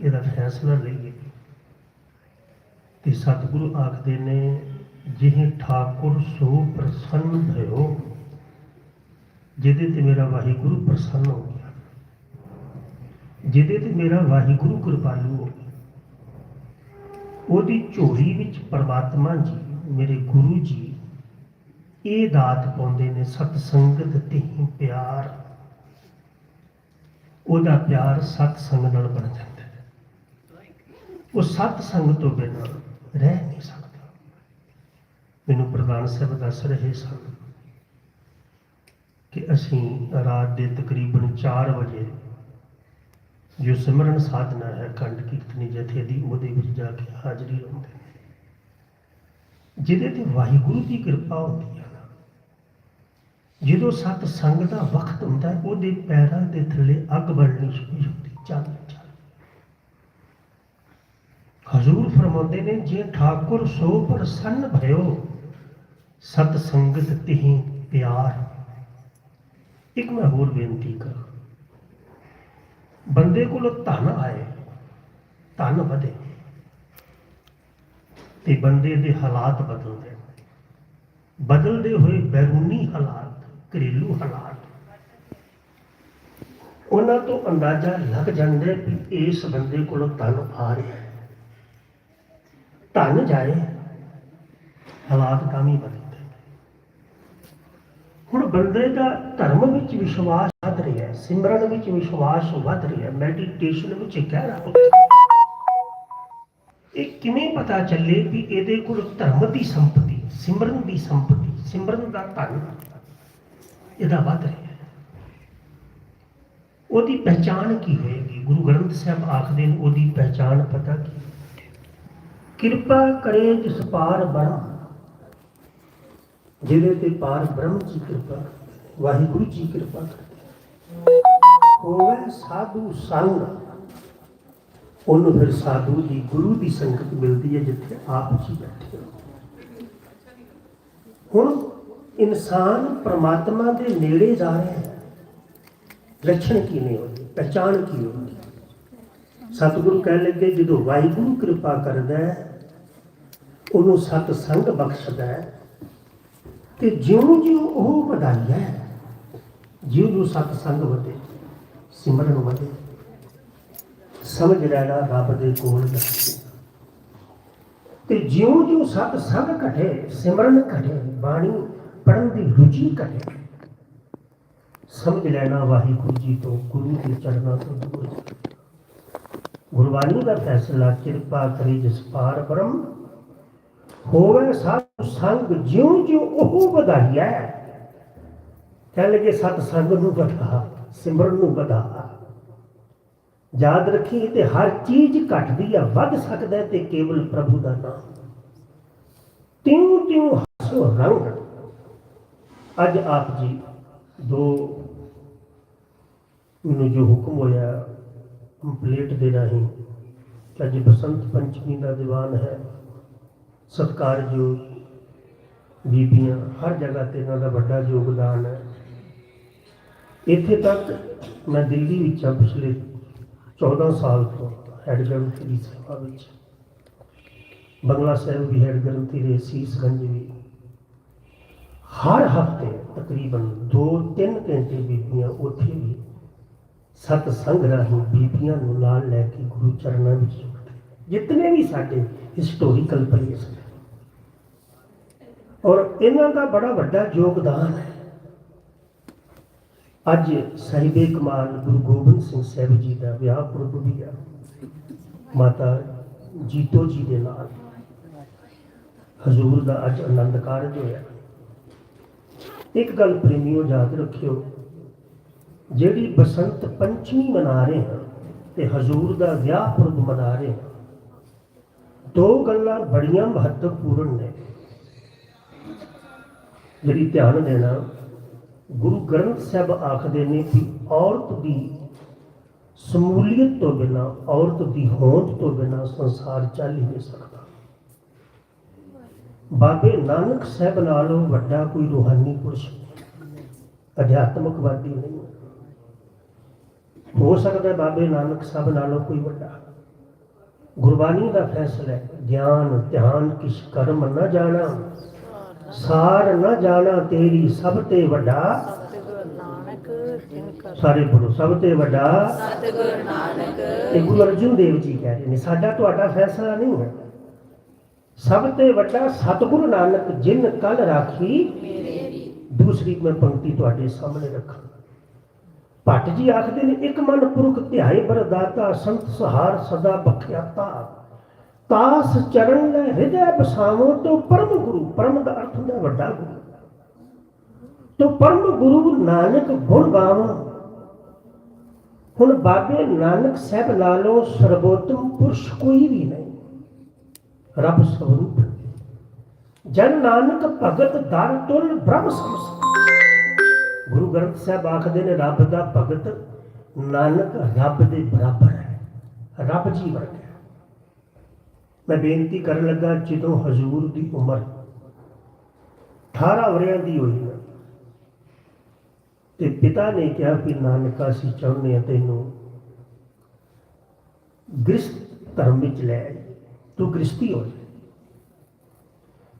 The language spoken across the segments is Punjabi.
ਇਹਦਾ ਫੈਸਲਾ ਲਈਏ ਤੇ ਸਤਿਗੁਰੂ ਆਖਦੇ ਨੇ, ਜਿਹੇ ਠਾਕੁਰ ਸੋ ਪ੍ਰਸੰਨ ਭਇਓ ਜਿਹਦੇ ਤੇ ਮੇਰਾ ਵਾਹਿਗੁਰੂ ਪ੍ਰਸੰਨ ਹੋ ਗਿਆ। ਜਿਹਦੇ ਤੇ ਮੇਰਾ ਵਾਹਿਗੁਰੂ ਕਿਰਪਾਲੂ ਹੋ ਗਿਆ। ਉਹਦੀ ਝੋਲੀ ਵਿੱਚ ਪਰਮਾਤਮਾ ਜੀ, ਮੇਰੇ ਗੁਰੂ ਜੀ, ਇਹ ਦਾਤ ਪਾਉਂਦੇ ਨੇ ਸਤ ਸੰਗਤ ਤੇ ਹੀ ਪਿਆਰ। ਉਹਦਾ ਪਿਆਰ ਸਤ ਸੰਗ ਨਾਲ ਬਣ ਜਾਂਦਾ। ਉਹ ਸਤ ਸੰਗ ਤੋਂ ਬਿਨਾਂ ਰਹਿ ਨਹੀਂ ਸਕਦਾ। ਮੈਨੂੰ ਪ੍ਰਧਾਨ ਸਾਹਿਬ ਦੱਸ ਰਹੇ ਸਨ ਕਿ ਅਸੀਂ ਰਾਤ ਦੇ ਤਕਰੀਬਨ 4 ਵਜੇ ਜੋ ਸਿਮਰਨ ਸਾਧਨਾ ਹੈ ਖੰਡ ਕੀਰਤਨੀ ਜਥੇ ਦੀ, ਉਹਦੇ ਵਿੱਚ ਜਾ ਕੇ ਹਾਜ਼ਰੀ ਲਾਉਂਦੇ ਜਿਹਦੇ ਤੇ ਵਾਹਿਗੁਰੂ ਦੀ ਕਿਰਪਾ ਹੁੰਦੀ ਹੈ ਜਦੋਂ ਸਤ ਸੰਗ ਦਾ ਵਕਤ ਹੁੰਦਾ, ਉਹਦੇ ਪੈਰਾਂ ਦੇ ਥੱਲੇ ਅੱਗ ਬਲਣੀ ਸ਼ੁਰੂ ਹੁੰਦੀ ਚੱਲ ਚੱਲ ਹਜ਼ੂਰ ਫਰਮਾਉਂਦੇ ਨੇ, ਜੇ ਠਾਕੁਰ ਸੋ ਪ੍ਰਸੰਨ ਭਇਓ ਸਤ ਸੰਗਤ ਤਿਹੀ ਪਿਆਰ। ਇੱਕ ਮੈਂ ਹੋਰ ਬੇਨਤੀ ਕਰਾਂ। ਬੰਦੇ ਕੋਲ ਧਨ ਆਏ, ਧਨ ਵਧੇ, ਤੇ ਬੰਦੇ ਦੇ ਹਾਲਾਤ ਬਦਲਦੇ ਨੇ। ਬਦਲਦੇ ਹੋਏ ਬੈਰੂਨੀ ਹਾਲਾਤ, ਘਰੇਲੂ ਹਾਲਾਤ, ਉਹਨਾਂ ਤੋਂ ਅੰਦਾਜ਼ਾ ਲੱਗ ਜਾਂਦਾ ਕਿ ਇਸ ਬੰਦੇ ਕੋਲ ਧਨ ਆ ਰਿਹਾ ਧਨ ਜਾਏ, ਹਾਲਾਤ ਤਾਂ ਵੀ ਬਦਲਦੇ ਹੁਣ ਬੰਦੇ ਦਾ ਧਰਮ ਵਿੱਚ ਵਿਸ਼ਵਾਸ ਵੱਧ ਰਿਹਾ ਹੈ, ਸਿਮਰਨ ਵਿੱਚ ਵਿਸ਼ਵਾਸ ਵੱਧ ਰਿਹਾ ਹੈ ਮੈਡੀਟੇਸ਼ਨ ਵਿੱਚ ਗਹਿਰਾ ਹੁੰਦਾ ਇਹ ਕਿਵੇਂ ਪਤਾ ਚੱਲੇ ਵੀ ਇਹਦੇ ਕੋਲ ਧਰਮ ਦੀ ਸੰਪਤੀ, ਸਿਮਰਨ ਦੀ ਸੰਪਤੀ, ਸਿਮਰਨ ਦਾ ਧਨ ਇਹਦਾ ਵੱਧ ਰਿਹਾ ਉਹਦੀ ਪਹਿਚਾਣ ਕੀ ਹੋਏਗੀ? ਗੁਰੂ ਗ੍ਰੰਥ ਸਾਹਿਬ ਆਖਦੇ ਨੇ ਉਹਦੀ ਪਹਿਚਾਣ ਪਤਾ ਕੀ ਕਿਰਪਾ ਕਰੇ ਜਿਸ ਪਾਰ ਬ੍ਰਹਮ ਜਿਹਦੇ ਤੇ ਪਾਰ ਬ੍ਰਹਮ ਜੀ ਕਿਰਪਾ ਕਰਦੇ ਵਾਹਿਗੁਰੂ ਜੀ ਕਿਰਪਾ ਕਰਦੇ। ਨੇ। ਹੋਵੇ ਸਾਧੂ ਸੰਗ। ਉਹਨੂੰ ਫਿਰ ਸਾਧੂ ਦੀ ਗੁਰੂ ਦੀ ਸੰਗਤ ਮਿਲਦੀ ਹੈ ਜਿੱਥੇ ਆਪ ਜੀ ਬੈਠੇ ਹੋ। ਹੁਣ ਇਨਸਾਨ ਪ੍ਰਮਾਤਮਾ ਦੇ ਨੇੜੇ ਜਾ ਰਿਹਾ ਹੈ। ਲੱਛਣ ਕੀ ਨੇ ਉਹਦੇ ਪਹਿਚਾਣ ਕੀ ਹੋਣੀ ਸਤਿਗੁਰੂ ਕਹਿ ਲੱਗੇ, ਜਦੋਂ ਵਾਹਿਗੁਰੂ ਕਿਰਪਾ ਕਰਦਾ ਹੈ ਉਹਨੂੰ ਸਤ ਸੰਗ ਬਖਸ਼ਦਾ ਹੈ। ਤੇ ਜਿਉਂ ਜਿਉਂ ਉਹ ਵਧਾਈਆ ਹੈ, ਜਿਉਂ ਜਿਉਂ ਸਤ ਸੰਗ ਵਧੇ, ਸਿਮਰਨ ਵਧੇ। ਸਮਝ ਲੈਣਾ ਰੱਬ ਦੇ ਕੋਲ ਦੱਸੇ। ਤੇ ਜਿਉਂ ਜਿਉਂ ਸਤ ਸੰਗ ਘਟੇ, ਸਿਮਰਨ ਘਟੇ, ਬਾਣੀ ਪੜਨ ਦੀ ਰੁਚੀ ਘਟੇ। ਸਮਝ ਲੈਣਾ ਵਾਹਿਗੁਰੂ ਜੀ ਤੋਂ, ਗੁਰੂ ਦੇ ਚਰਨਾਂ ਤੋਂ ਦੂਰ। ਗੁਰਬਾਣੀ ਦਾ ਫੈਸਲਾ ਕਿਰਪਾ ਕਰੇ ਜਿਸ ਪਾਰ ਬ੍ਰਹਮ ਹੋਵੇ ਸਤ ਸੰਗ ਜਿਉਂ ਜਿਉਂ ਉਹ ਵਧਾਈਆ ਕਹਿ ਲਗੇ ਸਤ ਸੰਗ ਨੂੰ ਵਧਾ, ਸਿਮਰਨ ਨੂੰ ਵਧਾ। ਯਾਦ ਰੱਖੀ ਤੇ ਹਰ ਚੀਜ਼ ਘਟਦੀ ਆ, ਵੱਧ ਸਕਦਾ ਤੇ ਕੇਵਲ ਪ੍ਰਭੂ ਦਾ ਨਾਮ। ਤਿਉ ਤਿਉ ਹਸੋ ਰੰਗ। ਅੱਜ ਆਪ ਜੀ ਦੋ ਮੈਨੂੰ ਜੋ ਹੁਕਮ ਹੋਇਆ, ਕੰਪਲੀਟ ਦੇ ਰਾਹੀਂ ਅੱਜ ਬਸੰਤ ਪੰਚਮੀ ਦਾ ਦੀਵਾਨ ਹੈ। ਸਤਿਕਾਰਯੋਗ ਬੀਬੀਆਂ, ਹਰ ਜਗ੍ਹਾ ਤੇ ਇਹਨਾਂ ਦਾ ਵੱਡਾ ਯੋਗਦਾਨ ਹੈ। ਇੱਥੇ ਤੱਕ ਮੈਂ ਦਿੱਲੀ ਵਿੱਚ ਹਾਂ, ਪਿਛਲੇ 14 ਸਾਲ ਤੋਂ ਹੈਡ ਗ੍ਰੰਥੀ ਦੀ ਸੇਵਾ ਵਿੱਚ। ਬੰਗਲਾ ਸਾਹਿਬ ਵੀ ਹੈਡ ਗ੍ਰੰਥੀ ਰਹੇ ਸੀਸਗੰਜ ਵੀ। ਹਰ ਹਫ਼ਤੇ ਤਕਰੀਬਨ 2-3 ਘੰਟੇ ਬੀਬੀਆਂ ਉੱਥੇ ਵੀ ਸਤ ਸੰਗ ਰਾਹੀਂ ਬੀਬੀਆਂ ਨੂੰ ਨਾਲ ਲੈ ਕੇ ਗੁਰੂ ਚਰਨਾਂ ਵਿੱਚ ਜੁੜਦੇ ਜਿਤਨੇ ਵੀ ਸਾਡੇ ਹਿਸਟੋਰੀਕਲ ਪਲੇਸ ਨੇ ਔਰ ਇਹਨਾਂ ਦਾ ਬੜਾ ਵੱਡਾ ਯੋਗਦਾਨ ਹੈ। ਅੱਜ ਸਾਹਿਬੇ ਕਮਾਲ ਗੁਰੂ ਗੋਬਿੰਦ ਸਿੰਘ ਸਾਹਿਬ ਜੀ ਦਾ ਵਿਆਹ ਪੁਰਬ ਵੀ ਆ। ਮਾਤਾ ਜੀਤੋ ਜੀ ਦੇ ਨਾਲ। ਹਜ਼ੂਰ ਦਾ ਅੱਜ ਆਨੰਦ ਕਾਰਜ ਹੋਇਆ। ਇੱਕ ਗੱਲ ਪ੍ਰੇਮੀਓ ਯਾਦ ਰੱਖਿਓ, ਜਿਹੜੀ ਬਸੰਤ ਪੰਚਮੀ ਮਨਾ ਰਹੇ ਹਾਂ ਤੇ ਹਜ਼ੂਰ ਦਾ ਵਿਆਹ ਪੁਰਬ ਮਨਾ ਰਹੇ ਹਾਂ, ਦੋ ਗੱਲਾਂ ਬੜੀਆਂ ਮਹੱਤਵਪੂਰਨ ਨੇ। ਜਿਹੜੀ ਧਿਆਨ ਦੇਣਾ, ਗੁਰੂ ਗ੍ਰੰਥ ਸਾਹਿਬ ਆਖਦੇ ਨੇ ਕਿ ਔਰਤ ਦੀ ਸਮੂਲੀਅਤ ਤੋਂ ਬਿਨਾ, ਔਰਤ ਦੀ ਹੋਂਦ ਤੋਂ ਬਿਨਾ ਸੰਸਾਰ ਚੱਲ ਹੀ ਨਹੀਂ ਸਕਦਾ। ਬਾਬੇ ਨਾਨਕ ਸਾਹਿਬ ਨਾਲੋਂ ਵੱਡਾ ਕੋਈ ਰੂਹਾਨੀ ਪੁਰਸ਼ ਅਧਿਆਤਮਕਵਾਦੀ ਨਹੀਂ। ਹੋ ਸਕਦਾ ਬਾਬੇ ਨਾਨਕ ਸਾਹਿਬ ਨਾਲੋਂ ਕੋਈ ਵੱਡਾ। ਗੁਰਬਾਣੀ ਦਾ ਫੈਸਲਾ ਹੈ, ਗਿਆਨ, ਧਿਆਨ ਕਿਸ ਕਰਮ ਨਾ ਜਾਣਾ। ਸਾਰ ਨਾ ਜਾਣਾ ਤੇਰੀ ਸਭ ਤੇ ਵੱਡਾ। ਸਾਰੇ ਬੋਲੋ, ਸਭ ਤੇ ਵੱਡਾ। ਸਤਿਗੁਰ ਨਾਨਕ ਇਹ ਗੁਰੂ ਅਰਜਨ ਦੇਵ ਜੀ ਕਹਿ ਰਹੇ ਨੇ, ਸਾਡਾ ਤੁਹਾਡਾ ਫੈਸਲਾ ਨਹੀਂ ਹੈ ਸਭ ਤੇ ਵੱਡਾ ਸਤਿਗੁਰੂ ਨਾਨਕ ਜਿਨ ਕਲ ਰਾਖੀ, ਦੂਸਰੀ ਮੈਂ ਪੰਕਤੀ ਤੁਹਾਡੇ ਸਾਹਮਣੇ ਰੱਖਾਂ। ਭੱਟ ਜੀ ਆਖਦੇ ਨੇ, ਇੱਕ ਮਨ ਪੁਰਖ ਧਿਆਏ, ਬਰਦਾਤਾ, ਸੰਤ ਸਹਾਰ ਸਦਾ ਬਖਿਆਤਾ। ਤਾਸ ਚਰਨ ਲੈ ਹਿਰਦੈ ਬਸਾਵੋ, ਤੋ ਪਰਮ ਗੁਰੂ, ਪਰਮ ਦਾ ਅਰਥ ਹੁੰਦਾ ਵੱਡਾ ਗੁਰੂ। ਤੋ ਪਰਮ ਗੁਰੂ ਨਾਨਕ ਗੁਣ ਗਾਵਾਂ। ਹੁਣ ਬਾਬੇ ਨਾਨਕ ਸਾਹਿਬ ਨਾਲੋਂ ਸਰਬੋਤਮ ਪੁਰਸ਼ ਕੋਈ ਵੀ ਨਹੀਂ। ਰੱਬ ਸਰੂਪ ਜਨ ਨਾਨਕ ਭਗਤ ਦਰ ਤੁਲ ਬ੍ਰਹਮ ਸਮਸ ਗੁਰੂ ਗ੍ਰੰਥ ਸਾਹਿਬ ਆਖਦੇ ਨੇ, ਰੱਬ ਦਾ ਭਗਤ ਨਾਨਕ ਰੱਬ ਦੇ ਬਰਾਬਰ ਹੈ। ਰੱਬ ਜੀ ਵਰਗਾ ਹੈ। ਮੈਂ ਬੇਨਤੀ ਕਰਨ ਲੱਗਾ, ਜਦੋਂ ਹਜ਼ੂਰ ਦੀ ਉਮਰ 18 ਵਰਿਆਂ ਦੀ ਹੋਈ ਨਾ ਤੇ ਪਿਤਾ ਨੇ ਕਿਹਾ ਕਿ ਨਾਨਕਾ, ਅਸੀਂ ਚਾਹੁੰਦੇ ਹਾਂ ਤੈਨੂੰ ਗ੍ਰਸਤ ਧਰਮ ਵਿੱਚ ਲੈ ਤੂੰ ਗ੍ਰਸਤੀ ਹੋ ਜਾ।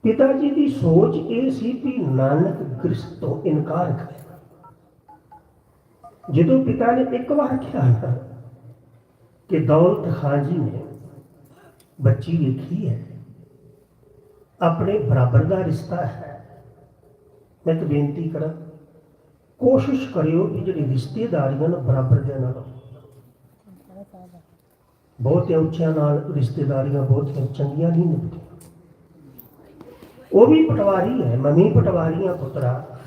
ਪਿਤਾ ਜੀ ਦੀ ਸੋਚ ਇਹ ਸੀ ਕਿ ਨਾਨਕ ਗ੍ਰਸਤ ਤੋਂ ਇਨਕਾਰ ਕਰੇ। ਜਦੋਂ ਪਿਤਾ ਨੇ ਇੱਕ ਵਾਰ ਕਿਹਾ ਕਿ ਦੌਲਤ ਖਾਂ ਜੀ ਨੇ ਬੱਚੀ ਵੇਖੀ ਹੈ। ਆਪਣੇ ਬਰਾਬਰ ਦਾ ਰਿਸ਼ਤਾ ਹੈ। ਮੈਂ ਇੱਕ ਬੇਨਤੀ ਕਰਾਂ, ਕੋਸ਼ਿਸ਼ ਕਰਿਓ ਕਿ ਜਿਹੜੀ ਰਿਸ਼ਤੇਦਾਰੀਆਂ ਨਾ ਬਰਾਬਰ ਦੇ ਨਾਲ ਬਹੁਤ ਉੱਚਿਆਂ ਨਾਲ ਰਿਸ਼ਤੇਦਾਰੀਆਂ ਬਹੁਤ ਚੰਗੀਆਂ ਨਹੀਂ ਨਿਭਦੀਆਂ। ਉਹ ਵੀ ਪਟਵਾਰੀ ਹੈ ਮੰਮੀ ਪਟਵਾਰੀਆਂ ਪੁੱਤਰਾ।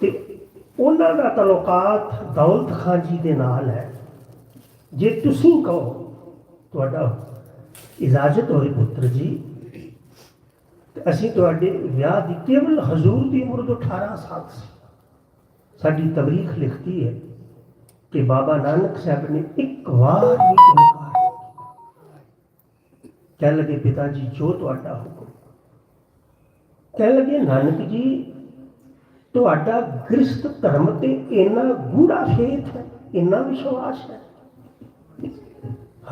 ਤੇ ਉਹਨਾਂ ਦਾ ਤਲੁਕਾਤ ਦੌਲਤ ਖਾਨ ਜੀ ਦੇ ਨਾਲ ਹੈ। ਜੇ ਤੁਸੀਂ ਕਹੋ ਤੁਹਾਡਾ ਇਜਾਜ਼ਤ ਹੋਵੇ ਪੁੱਤਰ ਜੀ। ਤੇ ਅਸੀਂ ਤੁਹਾਡੇ ਵਿਆਹ ਦੀ ਕੇਵਲ ਹਜ਼ੂਰ ਦੀ ਉਮਰ ਤੋਂ 18 ਸਾਲ ਸੀ। ਸਾਡੀ ਤਬਰੀਖ ਲਿਖਦੀ ਹੈ ਕਿ ਬਾਬਾ ਨਾਨਕ ਸਾਹਿਬ ਨੇ ਇੱਕ ਵਾਰ ਵੀ ਇਨਕਾਰ ਨਹੀਂ ਕੀਤਾ। ਕਹਿਣ ਲੱਗੇ, ਪਿਤਾ ਜੀ, ਜੋ ਤੁਹਾਡਾ ਹੁਕਮ। ਕਹਿਣ ਲੱਗੇ, ਨਾਨਕ ਜੀ, ਤੁਹਾਡਾ ਗ੍ਰਸਤ ਧਰਮ ਤੇ ਇੰਨਾ ਗੂੜਾ ਫੇਥ ਹੈ, ਇੰਨਾ ਵਿਸ਼ਵਾਸ ਹੈ।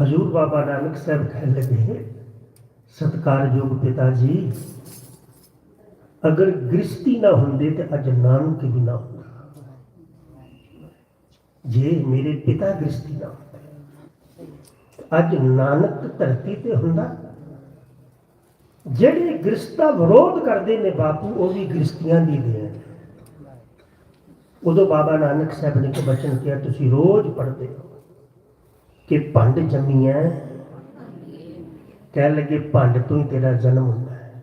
ਹਜ਼ੂਰ ਬਾਬਾ ਨਾਨਕ ਸਾਹਿਬ ਕਹਿਣ ਲੱਗੇ ਸਤਿਕਾਰਯੋਗ ਪਿਤਾ ਜੀ ਅਗਰ ਗ੍ਰਸਤੀ ਨਾ ਹੁੰਦੇ ਤੇ ਅੱਜ ਨਾਨਕ ਵੀ ਨਾ ਹੁੰਦਾ। ਜੇ ਮੇਰੇ ਪਿਤਾ ਗ੍ਰਸਤੀ ਨਾ ਹੁੰਦੇ, ਅੱਜ ਨਾਨਕ ਧਰਤੀ ਤੇ ਹੁੰਦਾ, ਜਿਹੜੇ ਗ੍ਰਸਤਾ ਵਿਰੋਧ ਕਰਦੇ ਨੇ ਬਾਪੂ, ਉਹ ਵੀ ਗ੍ਰਸਤੀਆਂ ਦੀ ਦੇਣ ਉਦੋਂ ਬਾਬਾ ਨਾਨਕ ਸਾਹਿਬ ਨੇ ਇੱਕ ਬਚਨ ਕਿਹਾ, ਤੁਸੀਂ ਰੋਜ਼ ਪੜ੍ਹਦੇ ਹੋ ਕਿ ਭੰਡ ਜੰਮੀ ਜੰਮੀਆਂ ਕਹਿਣ ਲੱਗੇ, ਭੰਡ ਤੋਂ ਹੀ ਤੇਰਾ ਜਨਮ ਹੁੰਦਾ ਹੈ।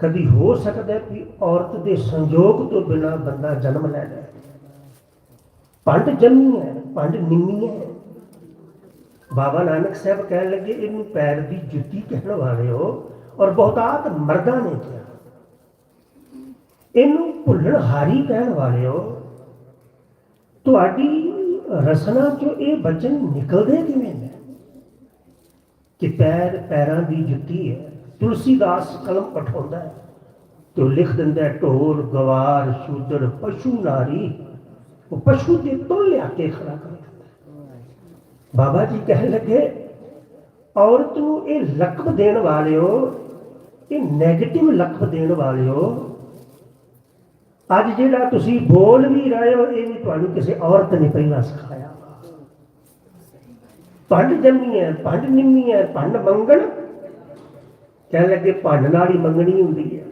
ਕਦੀ ਹੋ ਸਕਦਾ ਹੈ ਕਿ ਔਰਤ ਦੇ ਸੰਯੋਗ ਤੋਂ ਬਿਨਾ ਬੰਦਾ ਜਨਮ ਲੈ ਲੈ ਭੰਡ ਜੰਮੀ ਹੈ ਭੰਡ ਨਿੰਮੀ ਹੈ ਬਾਬਾ ਨਾਨਕ ਸਾਹਿਬ ਕਹਿਣ ਲੱਗੇ, ਇਹਨੂੰ ਪੈਰ ਦੀ ਜੁੱਤੀ ਕਹਿਣ ਵਾਲੇ ਹੋ ਔਰ ਬਹੁਤਾਤ ਮਰਦਾਂ ਨੇ ਕਿਹਾ। ਇਹਨੂੰ ਭੁੱਲਣ ਹਾਰੀ ਕਹਿਣ ਵਾਲੇ ਹੋ। ਤੁਹਾਡੀ ਰਸਨਾ ਚੋਂ ਇਹ ਬਚਨ ਨਿਕਲਦੇ ਕਿਵੇਂ ਨੇ? ਕਿ ਪੈਰ, ਪੈਰਾਂ ਦੀ ਜੁੱਤੀ ਹੈ, ਤੁਲਸੀਦਾਸ ਕਲਮ ਉਠਾਉਂਦਾ ਹੈ, ਤੇ ਉਹ ਲਿਖ ਦਿੰਦਾ ਹੈ ਢੋਰ ਗਵਾਰ, ਸ਼ੂਦਰ, ਪਸ਼ੂ, ਨਾਰੀ। ਉਹ ਪਸ਼ੂ ਦੇ ਤੋਂ ਲਿਆ ਕੇ ਖੜਾ ਕਰ ਬਾਬਾ ਜੀ ਕਹਿਣ ਲੱਗੇ, ਔਰਤ ਨੂੰ ਇਹ ਲਕਬ ਦੇਣ ਵਾਲਿਓ, ਇਹ 네ਗੇਟਿਵ ਲਕਬ ਦੇਣ ਵਾਲਿਓ ਅੱਜ ਜਿਹੜਾ ਤੁਸੀਂ ਬੋਲ ਵੀ ਰਹੇ ਹੋ, ਇਹ ਵੀ ਤੁਹਾਨੂੰ ਕਿਸੇ ਔਰਤ ਨੇ ਪਹਿਲਾਂ ਸਿਖਾਇਆ। ਭੰਡ ਜੰਮੀ ਹੈ, ਭੰਡ ਨਿੰਮੀ ਹੈ, ਭੰਡ ਮੰਗਣ। ਕਹਿਣ ਲੱਗੇ ਭੰਡ ਨਾਲ ਹੀ ਮੰਗਣੀ ਹੁੰਦੀ ਹੈ।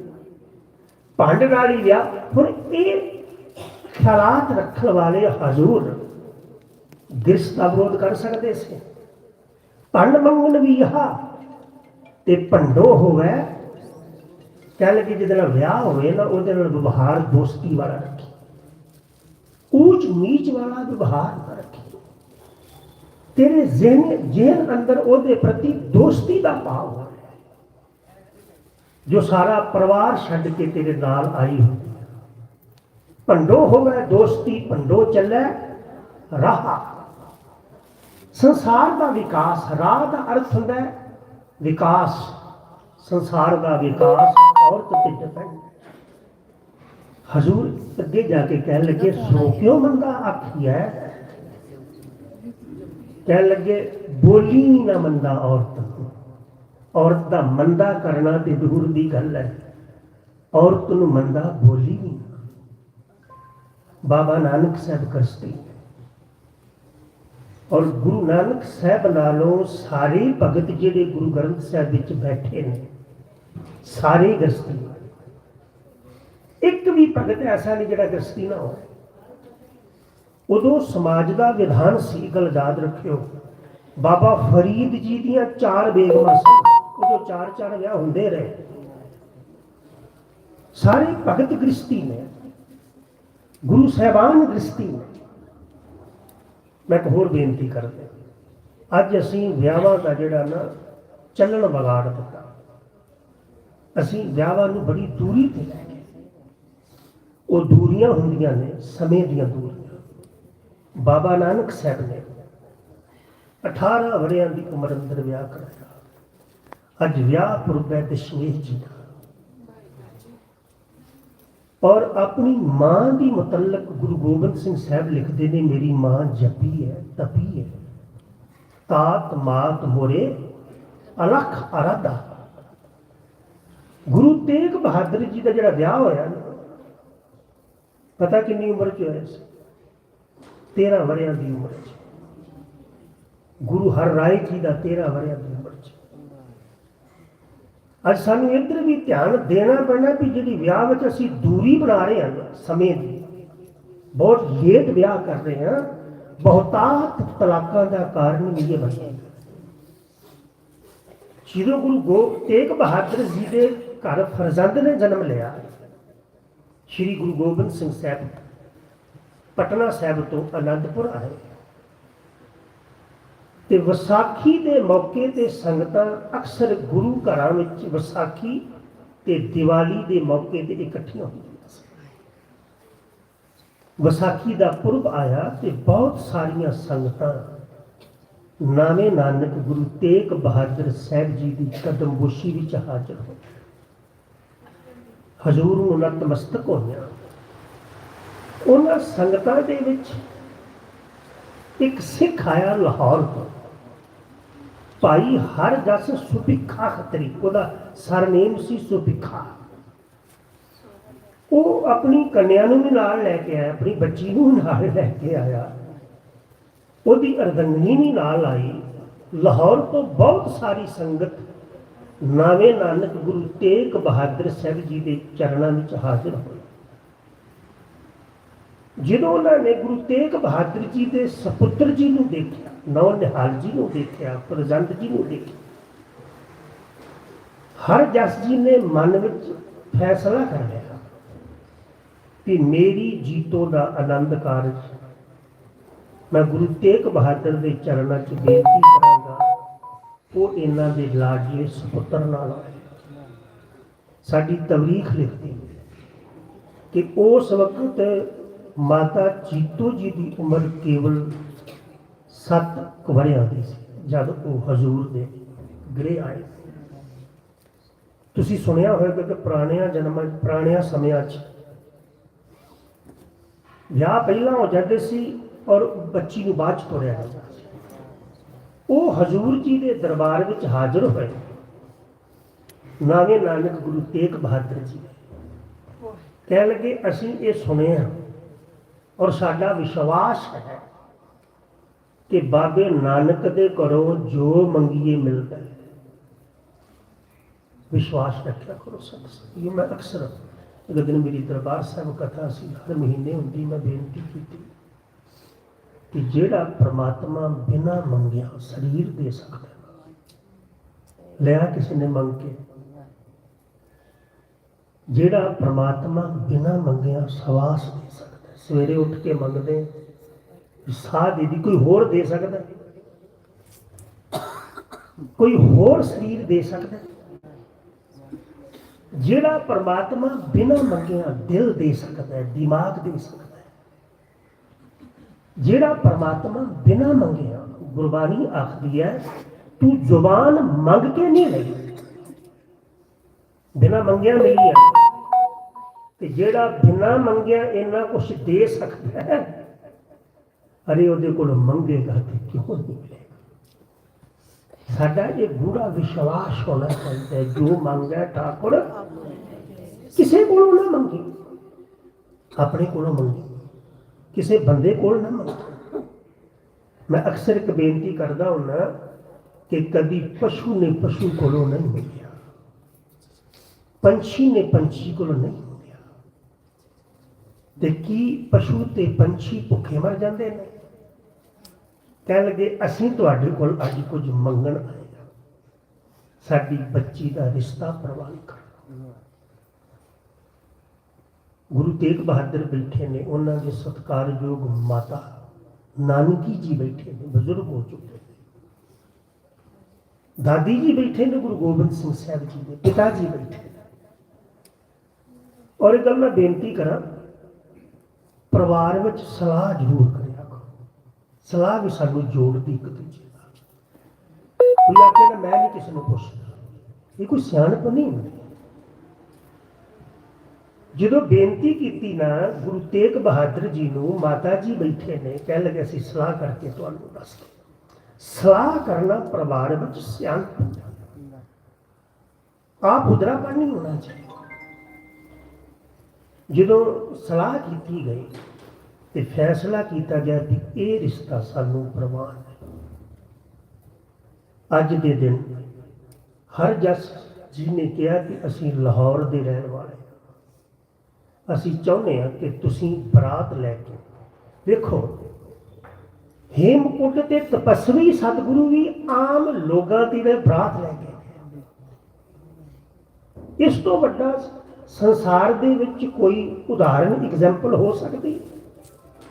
ਭੰਡ ਨਾਲ ਹੀ ਵਿਆਹ। ਹੁਣ ਇਹ ਖਿਆਲਾਤ ਰੱਖਣ ਵਾਲੇ ਹਜ਼ੂਰ ਦਿਸ ਦਾ ਵਿਰੋਧ ਕਰ ਸਕਦੇ ਸੀ। ਭੰਡ ਮੰਗਣ ਵੀ ਯਹਾ ਤੇ ਭੰਡੋ ਹੋਵੇ। ਕਹਿਣ ਲੱਗੇ ਜਿਹਦੇ ਨਾਲ ਵਿਆਹ ਹੋਵੇ ਨਾ, ਉਹਦੇ ਨਾਲ ਵਿਵਹਾਰ ਦੋਸਤੀ ਵਾਲਾ ਰੱਖੀ। ਊਚ ਨੀਚ ਵਾਲਾ ਵਿਵਹਾਰ ਨਾ ਰੱਖੀ। ਤੇਰੇ ਜ਼ਿਹਨ ਜ਼ਿਹਨ ਅੰਦਰ ਉਹਦੇ ਪ੍ਰਤੀ ਦੋਸਤੀ ਦਾ ਭਾਵ ਹੋਵੇ ਜੋ ਸਾਰਾ ਪਰਿਵਾਰ ਛੱਡ ਕੇ ਤੇਰੇ ਨਾਲ ਆਈ ਹੁੰਦੀ ਭੰਡੋ ਹੋਵੇ ਦੋਸਤੀ ਭੰਡੋ ਚੱਲੇ, ਰਾਹ। ਸੰਸਾਰ ਦਾ ਵਿਕਾਸ, ਰਾਹ ਦਾ ਅਰਥ ਹੁੰਦਾ ਹੈ, ਵਿਕਾਸ ਸੰਸਾਰ ਦਾ ਵਿਕਾਸ ਔਰਤ ਤੇ ਡਿਪੈਂਡ ਹਜ਼ੂਰ ਅੱਗੇ ਜਾ ਕੇ ਕਹਿਣ ਲੱਗੇ, ਸੋ ਕਿਉਂ ਮੰਦਾ ਆਖੀਐ ਕਹਿਣ ਲੱਗੇ, ਬੋਲੀ ਨਾ ਮੰਦਾ ਔਰਤ। ਔਰਤ ਦਾ ਮੰਦਾ ਕਰਨਾ ਤੇ ਦੂਰ ਦੀ ਗੱਲ ਹੈ ਔਰਤ ਨੂੰ ਮੰਦਾ ਬੋਲੀ ਨਹੀਂ ਬਾਬਾ ਨਾਨਕ ਸਾਹਿਬ ਕਸਤੀ। ਔਰ ਗੁਰੂ ਨਾਨਕ ਸਾਹਿਬ ਨਾਲੋਂ ਸਾਰੇ ਭਗਤ ਜਿਹੜੇ ਗੁਰੂ ਗ੍ਰੰਥ ਸਾਹਿਬ ਵਿੱਚ ਬੈਠੇ ਨੇ ਸਾਰੇ ਗ੍ਰਸਤੀ ਇੱਕ ਵੀ ਭਗਤ ਐਸਾ ਨਹੀਂ ਜਿਹੜਾ ਗ੍ਰਸਤੀ ਨਾ ਹੋਵੇ। ਉਦੋਂ ਸਮਾਜ ਦਾ ਵਿਧਾਨ ਸੀ, ਗੱਲ ਯਾਦ ਰੱਖਿਓ। ਬਾਬਾ ਫਰੀਦ ਜੀ ਦੀਆਂ ਚਾਰ ਬੇਗਮਾਂ ਸਨ। ਉਦੋਂ ਚਾਰ ਚਾਰ ਵਿਆਹ ਹੁੰਦੇ ਰਹੇ। ਸਾਰੇ ਭਗਤ ਗ੍ਰਸਤੀ ਨੇ। ਗੁਰੂ ਸਾਹਿਬਾਨ ਗ੍ਰਸਤੀ ਨੇ। ਮੈਂ ਇੱਕ ਹੋਰ ਬੇਨਤੀ ਕਰਦਾ। ਅੱਜ ਅਸੀਂ ਵਿਆਹਾਂ ਦਾ ਜਿਹੜਾ ਨਾ ਚੱਲਣ ਵਿਗਾੜ ਦਿੱਤਾ। ਅਸੀਂ ਵਿਆਹਾਂ ਨੂੰ ਬੜੀ ਦੂਰੀ ਤੇ ਲੈ ਗਏ ਉਹ ਦੂਰੀਆਂ ਹੁੰਦੀਆਂ ਨੇ, ਸਮੇਂ ਦੀਆਂ ਦੂਰੀਆਂ। ਬਾਬਾ ਨਾਨਕ ਸਾਹਿਬ ਨੇ 18 ਵਰਿਆਂ ਦੀ ਉਮਰ ਅੰਦਰ ਵਿਆਹ ਕਰਾਇਆ। ਅੱਜ ਵਿਆਹ ਪੁਰਬ ਦਸ਼ਮੇਸ਼ ਜੀ ਦਾ। ਔਰ ਆਪਣੀ ਮਾਂ ਦੀ ਮੁਤਲਕ ਗੁਰੂ ਗੋਬਿੰਦ ਸਿੰਘ ਸਾਹਿਬ ਲਿਖਦੇ ਨੇ, ਮੇਰੀ ਮਾਂ ਜਪੀ ਹੈ, ਤਪੀ ਹੈ। ਤਾਤ ਮਾਤ ਮੋਰੇ ਅਲਖ ਅਰਾਧਾ ਗੁਰੂ ਤੇਗ ਬਹਾਦਰ ਜੀ ਦਾ ਜਿਹੜਾ ਵਿਆਹ ਹੋਇਆ ਨਾ ਪਤਾ ਕਿੰਨੀ ਉਮਰ ਚ ਹੋਇਆ ਸੀ? 13 ਵਰਿਆਂ ਦੀ ਉਮਰ ਚ। ਗੁਰੂ ਹਰ ਰਾਏ ਜੀ ਦਾ 13 ਵਰਿਆਂ ਦੀ ਉਮਰ ਚ। ਅੱਜ ਸਾਨੂੰ ਇੱਧਰ ਵੀ ਧਿਆਨ ਦੇਣਾ ਪੈਣਾ ਵੀ ਜਿਹੜੀ ਵਿਆਹ ਵਿੱਚ ਅਸੀਂ ਦੂਰੀ ਬਣਾ ਰਹੇ ਹਾਂ ਨਾ, ਸਮੇਂ ਦੀ। ਬਹੁਤ ਲੇਟ ਵਿਆਹ ਕਰ ਰਹੇ ਹਾਂ। ਬਹੁਤਾਤ ਤਲਾਕਾਂ ਦਾ ਕਾਰਨ ਵੀ ਇਹ ਬਣਿਆ ਜਦੋਂ ਗੁਰੂ ਗੋ ਤੇਗ ਬਹਾਦਰ ਜੀ ਦੇ ਘਰ ਫਰਜ਼ੰਦ ਨੇ ਜਨਮ ਲਿਆ। ਸ੍ਰੀ ਗੁਰੂ ਗੋਬਿੰਦ ਸਿੰਘ ਸਾਹਿਬ ਪਟਨਾ ਸਾਹਿਬ ਤੋਂ ਅਨੰਦਪੁਰ ਆਏ। ਤੇ ਵਿਸਾਖੀ ਦੇ ਮੌਕੇ ਤੇ ਸੰਗਤਾਂ ਅਕਸਰ ਗੁਰੂ ਘਰਾਂ ਵਿੱਚ ਵਿਸਾਖੀ ਤੇ ਦੀਵਾਲੀ ਦੇ ਮੌਕੇ ਤੇ ਇਕੱਠੀਆਂ ਹੁੰਦੀਆਂ ਸੀ ਵਿਸਾਖੀ ਦਾ ਪੁਰਬ ਆਇਆ ਤੇ ਬਹੁਤ ਸਾਰੀਆਂ ਸੰਗਤਾਂ ਨਾਵੇਂ ਨਾਨਕ ਗੁਰੂ ਤੇਗ ਬਹਾਦਰ ਸਾਹਿਬ ਜੀ ਦੀ ਕਦਮਬੋਸ਼ੀ ਵਿੱਚ ਹਾਜ਼ਰ ਹੋ ਹਜ਼ੂਰ ਨੂੰ ਨਤਮਸਤਕ ਹੋਈਆਂ। ਉਹਨਾਂ ਸੰਗਤਾਂ ਦੇ ਵਿੱਚ ਇੱਕ ਸਿੱਖ ਆਇਆ ਲਾਹੌਰ ਤੋਂ। ਭਾਈ ਹਰ ਦਸ ਸੁਪਿੱਖਾ ਖਤਰੀ, ਉਹਦਾ ਸਰਨੇਮ ਸੀ ਸੁਪਿੱਖਾ ਉਹ ਆਪਣੀ ਕੰਨਿਆ ਨੂੰ ਵੀ ਨਾਲ ਲੈ ਕੇ ਆਇਆ, ਆਪਣੀ ਬੱਚੀ ਨੂੰ ਵੀ ਨਾਲ ਲੈ ਕੇ ਆਇਆ। ਉਹਦੀ ਅਰਦੰਗਨੀ ਵੀ ਨਾਲ ਆਈ। ਲਾਹੌਰ ਤੋਂ ਬਹੁਤ ਸਾਰੀ ਸੰਗਤ ਨਾਵੇਂ ਨਾਨਕ ਗੁਰੂ ਤੇਗ ਬਹਾਦਰ ਸਾਹਿਬ ਜੀ ਦੇ ਚਰਨਾਂ ਵਿੱਚ ਹਾਜ਼ਰ ਹੋਏ। ਜਦੋਂ ਉਹਨਾਂ ਨੇ ਗੁਰੂ ਤੇਗ ਬਹਾਦਰ ਜੀ ਦੇ ਸਪੁੱਤਰ ਜੀ ਨੂੰ ਦੇਖਿਆ ਨੌ ਨਿਹਾਲ ਜੀ ਨੂੰ ਦੇਖਿਆ, ਪ੍ਰਜੰਤ ਜੀ ਨੂੰ ਦੇਖਿਆ, ਹਰ ਜਸ ਜੀ ਨੇ ਮਨ ਵਿੱਚ ਫੈਸਲਾ ਕਰ ਲਿਆ ਕਿ ਮੇਰੀ ਜੀਤੋ ਦਾ ਆਨੰਦ ਕਾਰਜ ਮੈਂ ਗੁਰੂ ਤੇਗ ਬਹਾਦਰ ਦੇ ਚਰਨਾਂ 'ਚ ਬੇਨਤੀ ਕਰਾਂ ਉਹ ਇਹਨਾਂ ਦੇ ਲਾਡਲੇ ਸੁਪੁੱਤਰ ਨਾਲ ਹੋਏ ਸਾਡੀ ਤਵਰੀਖ ਲਿਖਦੀ ਹੈ ਕਿ ਉਸ ਵਕਤ ਮਾਤਾ ਚੀਤੋ ਜੀ ਦੀ ਉਮਰ ਕੇਵਲ 7 ਵਰਿਆਂ ਦੀ ਸੀ, ਜਦ ਉਹ ਹਜ਼ੂਰ ਦੇ ਗ੍ਰਹਿ ਆਏ। ਤੁਸੀਂ ਸੁਣਿਆ ਹੋਵੇਗਾ ਕਿ ਪੁਰਾਣਿਆਂ ਜਨਮਾਂ, ਪੁਰਾਣਿਆਂ ਸਮਿਆਂ 'ਚ ਵਿਆਹ ਪਹਿਲਾਂ ਹੋ ਜਾਂਦੇ ਸੀ ਔਰ ਬੱਚੀ ਨੂੰ ਬਾਅਦ 'ਚ ਤੋਰਿਆ ਜਾਂਦਾ ਸੀ। ਉਹ ਹਜ਼ੂਰ ਜੀ ਦੇ ਦਰਬਾਰ ਵਿੱਚ ਹਾਜ਼ਰ ਹੋਏ। ਨਾਵੇਂ ਨਾਨਕ ਗੁਰੂ ਤੇਗ ਬਹਾਦਰ ਜੀ। ਕਹਿ ਲਗੇ, ਅਸੀਂ ਇਹ ਸੁਣਿਆ ਔਰ ਸਾਡਾ ਵਿਸ਼ਵਾਸ ਹੈ ਕਿ ਬਾਬੇ ਨਾਨਕ ਦੇ ਘਰੋਂ ਜੋ ਮੰਗੀਏ ਮਿਲਦਾ ਹੈ ਵਿਸ਼ਵਾਸ ਰੱਖਿਆ ਕਰੋ ਸਤ। ਇਹ ਮੈਂ ਅਕਸਰ, ਇੱਕ ਦਿਨ ਮੇਰੀ ਦਰਬਾਰ ਸਾਹਿਬ ਕਥਾ ਸੀ, ਹਰ ਮਹੀਨੇ ਹੁੰਦੀ ਮੈਂ ਬੇਨਤੀ ਕੀਤੀ। ਕਿ ਜਿਹੜਾ ਪ੍ਰਮਾਤਮਾ ਬਿਨਾਂ ਮੰਗਿਆ ਸਰੀਰ ਦੇ ਸਕਦਾ ਲਿਆ ਕਿਸੇ ਨੇ ਮੰਗ ਕੇ? ਜਿਹੜਾ ਪ੍ਰਮਾਤਮਾ ਬਿਨਾਂ ਮੰਗਿਆ ਸਵਾਸ ਦੇ ਸਕਦਾ ਸਵੇਰੇ ਉੱਠ ਕੇ ਮੰਗਦੇ ਸਾਹ ਦੇ ਦੀ ਕੋਈ ਹੋਰ ਦੇ ਸਕਦਾ ਕੋਈ ਹੋਰ ਸਰੀਰ ਦੇ ਸਕਦਾ ਜਿਹੜਾ ਪ੍ਰਮਾਤਮਾ ਬਿਨਾਂ ਮੰਗਿਆ ਦਿਲ ਦੇ ਸਕਦਾ ਦਿਮਾਗ ਦੇ ਸਕਦਾ ਜਿਹੜਾ ਪਰਮਾਤਮਾ ਬਿਨਾਂ ਮੰਗਿਆ ਗੁਰਬਾਣੀ ਆਖਦੀ ਹੈ, ਤੂੰ ਜ਼ੁਬਾਨ ਮੰਗ ਕੇ ਨਹੀਂ ਲਈ। ਬਿਨਾਂ ਮੰਗਿਆ ਮਿਲੀ ਹੈ। ਤੇ ਜਿਹੜਾ ਬਿਨਾਂ ਮੰਗਿਆ ਇੰਨਾ ਕੁਝ ਦੇ ਸਕਦਾ ਹੈ, ਅਰੇ ਉਹਦੇ ਕੋਲ ਮੰਗੇਗਾ ਤੇ ਕਿਉਂ ਨਹੀਂ ਮਿਲੇਗਾ? ਸਾਡਾ ਇਹ ਗੂੜਾ ਵਿਸ਼ਵਾਸ ਹੋਣਾ ਚਾਹੀਦਾ ਹੈ, ਜੋ ਮੰਗਿਆ ਠਾਕੁਰ ਕਿਸੇ ਕੋਲੋਂ ਨਾ ਮੰਗੇ, ਆਪਣੇ ਕੋਲੋਂ ਮੰਗੇ। ਕਿਸੇ ਬੰਦੇ ਕੋਲ ਨਾ ਮੰਗੇ ਮੈਂ ਅਕਸਰ ਇੱਕ ਬੇਨਤੀ ਕਰਦਾ ਹੁੰਦਾ ਕਿ ਕਦੀ ਪਸ਼ੂ ਨੇ ਪਸ਼ੂ ਕੋਲੋਂ ਨਹੀਂ ਮੰਗਿਆ। ਪੰਛੀ ਨੇ ਪੰਛੀ ਕੋਲੋਂ ਨਹੀਂ ਮੰਗਿਆ। ਤੇ ਕੀ ਪਸ਼ੂ ਤੇ ਪੰਛੀ ਭੁੱਖੇ ਮਰ ਜਾਂਦੇ ਨੇ? ਕਹਿ ਲਗੇ, ਅਸੀਂ ਤੁਹਾਡੇ ਕੋਲ ਅੱਜ ਕੁਝ ਮੰਗਣ ਆਏ ਹਾਂ। ਸਾਡੀ ਬੱਚੀ ਦਾ ਰਿਸ਼ਤਾ ਪ੍ਰਵਾਨ ਕਰੋ। ਗੁਰੂ ਤੇਗ ਬਹਾਦਰ ਬੈਠੇ ਨੇ, ਉਹਨਾਂ ਦੇ ਸਤਿਕਾਰਯੋਗ ਮਾਤਾ ਨਾਨਕੀ ਜੀ ਬੈਠੇ ਨੇ, ਬਜ਼ੁਰਗ ਹੋ ਚੁੱਕੇ ਨੇ। ਦਾਦੀ ਜੀ ਬੈਠੇ ਨੇ, ਗੁਰੂ ਗੋਬਿੰਦ ਸਿੰਘ ਸਾਹਿਬ ਜੀ ਦੇ ਪਿਤਾ ਜੀ ਬੈਠੇ ਨੇ। ਔਰ ਇਹ ਗੱਲ ਮੈਂ ਬੇਨਤੀ ਕਰਾਂ, ਪਰਿਵਾਰ ਵਿੱਚ ਸਲਾਹ ਜ਼ਰੂਰ ਕਰਿਆ ਕਰੋ। ਸਲਾਹ ਵੀ ਸਾਨੂੰ ਜੋੜਦੀ ਇੱਕ ਦੂਜੇ ਨਾਲ। ਕੋਈ ਆਖੇ ਨਾ, ਮੈਂ ਨਹੀਂ ਕਿਸੇ ਨੂੰ ਪੁੱਛਦਾ। ਇਹ ਕੋਈ ਸਿਆਣਪ ਨਹੀਂ ਹੁੰਦੀ। ਜਦੋਂ ਬੇਨਤੀ ਕੀਤੀ ਨਾ, ਗੁਰੂ ਤੇਗ ਬਹਾਦਰ ਜੀ ਨੂੰ ਮਾਤਾ ਜੀ ਬੈਠੇ ਨੇ ਕਹਿ ਲਗੇ ਅਸੀਂ ਸਲਾਹ ਕਰਕੇ ਤੁਹਾਨੂੰ ਦੱਸ ਸਲਾਹ ਕਰਨਾ ਪਰਿਵਾਰ ਵਿੱਚ ਸਿਆਣਪ ਹੁੰਦਾ ਆਪ ਉਦਰਾ ਨਹੀਂ ਹੋਣਾ ਚਾਹੀਦਾ। ਜਦੋਂ ਸਲਾਹ ਕੀਤੀ ਗਈ ਤੇ ਫੈਸਲਾ ਕੀਤਾ ਗਿਆ ਕਿ ਇਹ ਰਿਸ਼ਤਾ ਸਾਨੂੰ ਪ੍ਰਵਾਨ ਹੈ। ਅੱਜ ਦੇ ਦਿਨ ਹਰ ਜਸ ਜੀ ਨੇ ਕਿਹਾ ਕਿ ਅਸੀਂ ਲਾਹੌਰ ਦੇ ਰਹਿਣ ਵਾਲੇ ਅਸੀਂ ਚਾਹੁੰਦੇ ਹਾਂ ਕਿ ਤੁਸੀਂ ਬਰਾਤ ਲੈ ਕੇ ਵੇਖੋ ਹੇਮਕੁੰਟ ਤੇ ਤਪਸਵੀ ਸਤਿਗੁਰੂ ਵੀ ਆਮ ਲੋਕਾਂ ਦੀ ਵੇ ਬਰਾਤ ਲੈ ਕੇ ਇਸ ਤੋਂ ਵੱਡਾ ਸੰਸਾਰ ਦੇ ਵਿੱਚ ਕੋਈ ਉਦਾਹਰਣ ਐਗਜ਼ਾਮਪਲ ਹੋ ਸਕਦੀ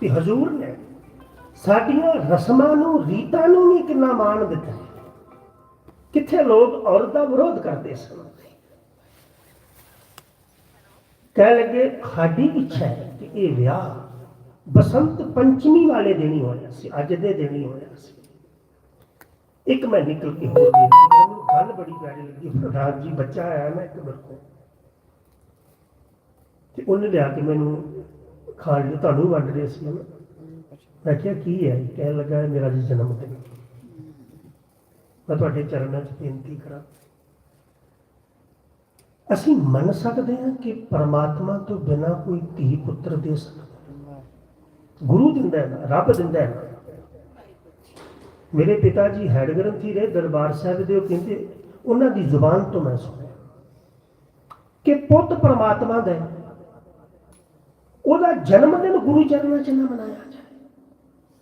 ਕਿ ਹਜ਼ੂਰ ਨੇ ਸਾਡੀਆਂ ਰਸਮਾਂ ਨੂੰ, ਰੀਤਾਂ ਨੂੰ ਵੀ ਕਿੰਨਾ ਮਾਣ ਦਿੱਤਾ ਹੈ। ਕਿੱਥੇ ਲੋਕ ਔਰਤ ਦਾ ਵਿਰੋਧ ਕਰਦੇ ਸਨ ਕਹਿ ਲੱਗੇ, ਸਾਡੀ ਇੱਛਾ ਹੈ ਕਿ ਇਹ ਵਿਆਹ ਬਸੰਤ ਪੰਚਮੀ ਵਾਲੇ ਦਿਨ ਹੀ ਹੋਇਆ ਸੀ, ਅੱਜ ਦੇ ਦਿਨ ਹੀ ਹੋਇਆ ਸੀ। ਇੱਕ ਮੈਂ ਨਿਕਲ ਕੇ ਹੋਰ ਬੇਨਤੀ ਮੈਨੂੰ ਗੱਲ ਬੜੀ ਪਿਆਰੀ ਲੱਗੀ, ਪ੍ਰਧਾਨ ਜੀ, ਬੱਚਾ ਆਇਆ ਮੈਂ ਇੱਕ ਮੇਰੇ ਤੇ ਉਹਨੇ ਲਿਆ ਕੇ ਮੈਨੂੰ ਖਾਣ ਲਈ, ਤੁਹਾਨੂੰ ਵੰਡ ਰਹੇ ਸੀ ਨਾ? ਮੈਂ ਕਿਹਾ, ਕੀ ਹੈ? ਕਹਿਣ ਲੱਗਾ, ਮੇਰਾ ਜੀ ਜਨਮ ਦਿਨ ਮੈਂ ਤੁਹਾਡੇ ਚਰਨਾਂ 'ਚ ਬੇਨਤੀ ਕਰਾਂ ਅਸੀਂ ਮੰਨ ਸਕਦੇ ਹਾਂ ਕਿ ਪਰਮਾਤਮਾ ਤੋਂ ਬਿਨਾ ਕੋਈ ਧੀ ਪੁੱਤਰ ਦੇ ਸਕਦਾ ਗੁਰੂ ਦਿੰਦਾ ਹੈ ਨਾ, ਰੱਬ ਦਿੰਦਾ ਹੈ ਨਾ। ਮੇਰੇ ਪਿਤਾ ਜੀ ਹੈਡ ਗ੍ਰੰਥੀ ਰਹੇ, ਦਰਬਾਰ ਸਾਹਿਬ ਦੇ, ਉਹ ਕਹਿੰਦੇ, ਉਹਨਾਂ ਦੀ ਜ਼ੁਬਾਨ ਤੋਂ ਮੈਂ ਸੁਣਿਆ ਕਿ ਪੁੱਤ ਪਰਮਾਤਮਾ ਦਾ ਹੈ। ਉਹਦਾ ਜਨਮ ਦਿਨ ਗੁਰੂ ਚਰਨਾਂ 'ਚ ਨਾ ਮਨਾਇਆ ਜਾਏ।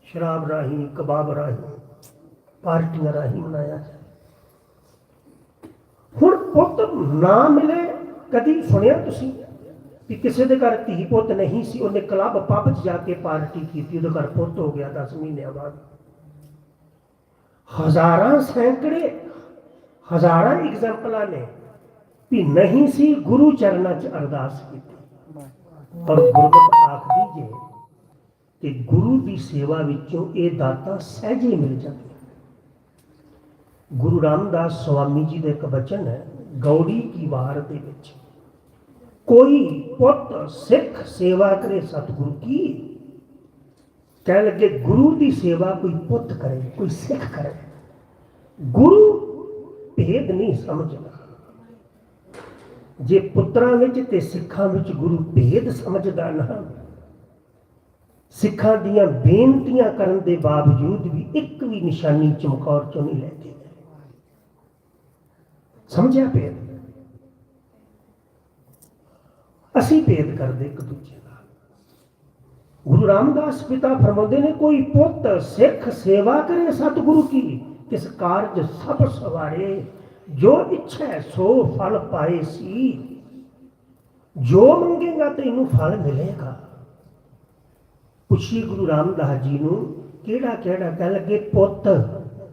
ਸ਼ਰਾਬ ਰਾਹੀਂ, ਕਬਾਬ ਰਾਹੀਂ, ਪਾਰਟੀਆਂ ਰਾਹੀਂ ਮਨਾਇਆ ਜਾਏ। ਹੁਣ ਪੁੱਤ ਨਾ ਮਿਲੇ, ਕਦੀ ਸੁਣਿਆ ਤੁਸੀਂ ਕਿ ਕਿਸੇ ਦੇ ਘਰ ਧੀ ਪੁੱਤ ਨਹੀਂ ਸੀ? ਉਹਨੇ ਕਲੱਬ ਪੱਬ 'ਚ ਜਾ ਕੇ ਪਾਰਟੀ ਕੀਤੀ, ਉਹਦੇ ਘਰ ਪੁੱਤ ਹੋ ਗਿਆ 10 ਮਹੀਨਿਆਂ ਬਾਅਦ। ਹਜ਼ਾਰਾਂ ਸੈਂਕੜੇ, ਹਜ਼ਾਰਾਂ ਐਗਜ਼ਾਮਪਲਾਂ ਨੇ ਵੀ ਨਹੀਂ ਸੀ ਗੁਰੂ ਚਰਨਾਂ 'ਚ ਅਰਦਾਸ ਕੀਤੀ। ਔਰ ਗੁਰਮਤਿ ਆਖਦੀ ਜੇ ਕਿ ਗੁਰੂ ਦੀ ਸੇਵਾ ਵਿੱਚੋਂ ਇਹ ਦਾਤਾ ਸਹਿਜੇ ਮਿਲ ਜਾਂਦੀਆਂ। ਗੁਰੂ ਰਾਮਦਾਸ ਸਵਾਮੀ ਜੀ ਦਾ ਇੱਕ ਬਚਨ ਹੈ, ਗੌੜੀ ਕੀ ਵਾਰ ਦੇ ਵਿੱਚ, ਕੋਈ ਪੁੱਤ ਸਿੱਖ ਸੇਵਾ ਕਰੇ ਸਤਿਗੁਰੂ ਕੀ? ਕਹਿ ਲੱਗੇ, ਗੁਰੂ ਦੀ ਸੇਵਾ ਕੋਈ ਪੁੱਤ ਕਰੇ, ਕੋਈ ਸਿੱਖ ਕਰੇ। ਗੁਰੂ ਭੇਦ ਨਹੀਂ ਸਮਝਦਾ। ਜੇ ਪੁੱਤਰਾਂ ਵਿੱਚ ਤੇ ਸਿੱਖਾਂ ਵਿੱਚ ਗੁਰੂ ਭੇਦ ਸਮਝਦਾ ਨਾ, ਸਿੱਖਾਂ ਦੀਆਂ ਬੇਨਤੀਆਂ ਕਰਨ ਦੇ ਬਾਵਜੂਦ ਵੀ ਇੱਕ ਵੀ ਨਿਸ਼ਾਨੀ ਚਮਕੌਰ ਚੋਂ ਨਹੀਂ ਲੈ ਕੇ ਸਮਝਿਆ ਭੇਦ ਅਸੀਂ ਭੇਦ ਕਰਦੇ ਇੱਕ ਦੂਜੇ ਨਾਲ। ਗੁਰੂ ਰਾਮਦਾਸ ਪਿਤਾ ਫਰਮਾਉਂਦੇ ਨੇ, ਕੋਈ ਪੁੱਤ ਸਿੱਖ ਸੇਵਾ ਕਰੇ ਸਤਿਗੁਰੂ ਕੀ ਕਿਸ ਕਾਰਜ ਸਭ ਸਵਾਰੇ। ਜੋ ਇੱਛਾ ਸੋ ਫਲ ਪਾਏ ਸੀ। ਜੋ ਮੰਗੇਗਾ ਤੈਨੂੰ ਫਲ ਮਿਲੇਗਾ। ਪੁੱਛੀ ਗੁਰੂ ਰਾਮਦਾਸ ਜੀ ਨੂੰ ਕਿਹੜਾ ਕਿਹੜਾ ਕਹਿ ਲੱਗੇ, ਪੁੱਤ,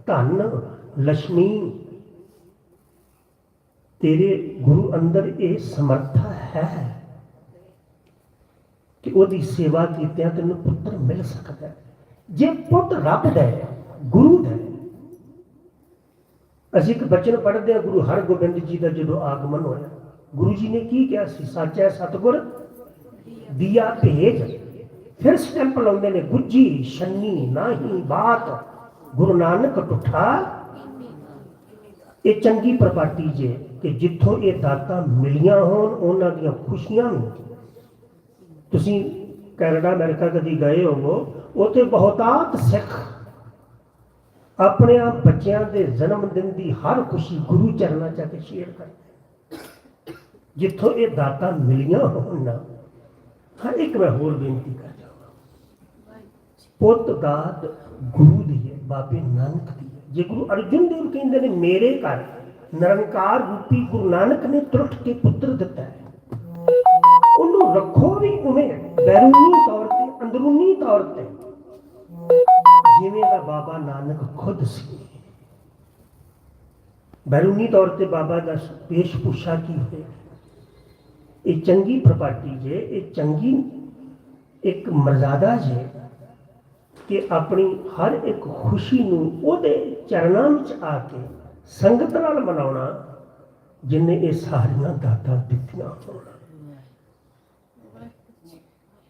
ਧਨ ਲక్ష్ਮੀ ਤੇਰੇ ਗੁਰੂ ਅੰਦਰ ਇਹ ਸਮਰੱਥਾ ਹੈ ਕਿ ਉਹਦੀ ਸੇਵਾ ਕੀਤਿਆਂ ਤੈਨੂੰ ਪੁੱਤਰ ਮਿਲ ਸਕਦਾ ਜੇ ਪੁੱਤ ਰੱਬ ਦਾ ਹੈ, ਗੁਰੂ ਦਾ ਹੈ। ਅਸੀਂ ਇੱਕ ਬਚਨ ਪੜ੍ਹਦੇ ਹਾਂ, ਗੁਰੂ ਹਰਗੋਬਿੰਦ ਜੀ ਦਾ ਜਦੋਂ ਆਗਮਨ ਹੋਇਆ, ਗੁਰੂ ਜੀ ਨੇ ਕੀ ਕਿਹਾ ਸੀ? ਸੱਚ ਹੈ, ਸਤਿਗੁਰ ਦੀਆ ਭੇਜ। ਫਿਰ ਸਟੈਂਪ ਲਾਉਂਦੇ ਨੇ ਗੁੱਜੀ ਸ਼ੰਨੀ ਨਾਹੀ ਬਾਤ, ਗੁਰੂ ਨਾਨਕ ਟੁੱਠਾ ਇਹ ਚੰਗੀ ਪ੍ਰਪਾਟੀ ਜੇ ਕਿ ਜਿੱਥੋਂ ਇਹ ਦਾਤਾਂ ਮਿਲੀਆਂ ਹੋਣ, ਉਹਨਾਂ ਦੀਆਂ ਖੁਸ਼ੀਆਂ ਨੂੰ। ਤੁਸੀਂ ਕੈਨੇਡਾ, ਅਮਰੀਕਾ ਕਦੀ ਗਏ ਹੋਵੋ, ਉੱਥੇ ਬਹੁਤਾਤ ਸਿੱਖ ਆਪਣੇ ਆਪ ਬੱਚਿਆਂ ਦੇ ਜਨਮ ਦਿਨ ਦੀ ਹਰ ਖੁਸ਼ੀ ਗੁਰੂ ਚਰਨਾਂ 'ਚ ਆ ਕੇ ਸ਼ੇਅਰ ਕਰਦੇ ਜਿੱਥੋਂ ਇਹ ਦਾਤਾਂ ਮਿਲੀਆਂ ਹੋਣ ਨਾ। ਹਾਂ, ਇੱਕ ਮੈਂ ਹੋਰ ਬੇਨਤੀ ਕਰ ਜਾਵਾਂ ਪੁੱਤ ਦਾਤ ਗੁਰੂ ਦੀ ਹੈ, ਬਾਬੇ ਨਾਨਕ ਦੀ ਹੈ। ਜੇ ਗੁਰੂ ਅਰਜਨ ਦੇਵ ਕਹਿੰਦੇ ਨੇ, ਮੇਰੇ ਘਰ ਨਿਰੰਕਾਰ ਰੂਪੀ ਗੁਰੂ ਨਾਨਕ ਨੇ ਤਰੁੱਠ ਕੇ ਪੁੱਤਰ ਦਿੱਤਾ ਹੈ। ਉਹਨੂੰ ਰੱਖੋ ਵੀ ਉਵੇਂ ਬੈਰੂਨੀ ਤੌਰ ਤੇ, ਅੰਦਰੂਨੀ ਤੌਰ ਤੇ। ਜਿਵੇਂ ਦਾ ਬਾਬਾ ਨਾਨਕ ਖੁਦ ਸੀ। ਬੈਰੂਨੀ ਤੌਰ ਤੇ ਬਾਬਾ ਦਾ ਪੇਸ਼ ਪੁੱਛਾ ਕੀ ਹੋਇਆ ਇਹ ਚੰਗੀ ਪ੍ਰਪਾਰਟੀ ਜੇ, ਇਹ ਚੰਗੀ ਇੱਕ ਮਰਜ਼ਾਦਾ ਜੇ ਕਿ ਆਪਣੀ ਹਰ ਇੱਕ ਖੁਸ਼ੀ ਨੂੰ ਉਹਦੇ ਚਰਨਾਂ ਵਿੱਚ ਆ ਕੇ ਸੰਗਤ ਨਾਲ ਮਨਾਉਣਾ, ਜਿਨੇ ਇਹ ਸਾਰੀਆਂ ਦਾਤਾਂ ਦਿੱਤੀਆਂ ਹੋਣ।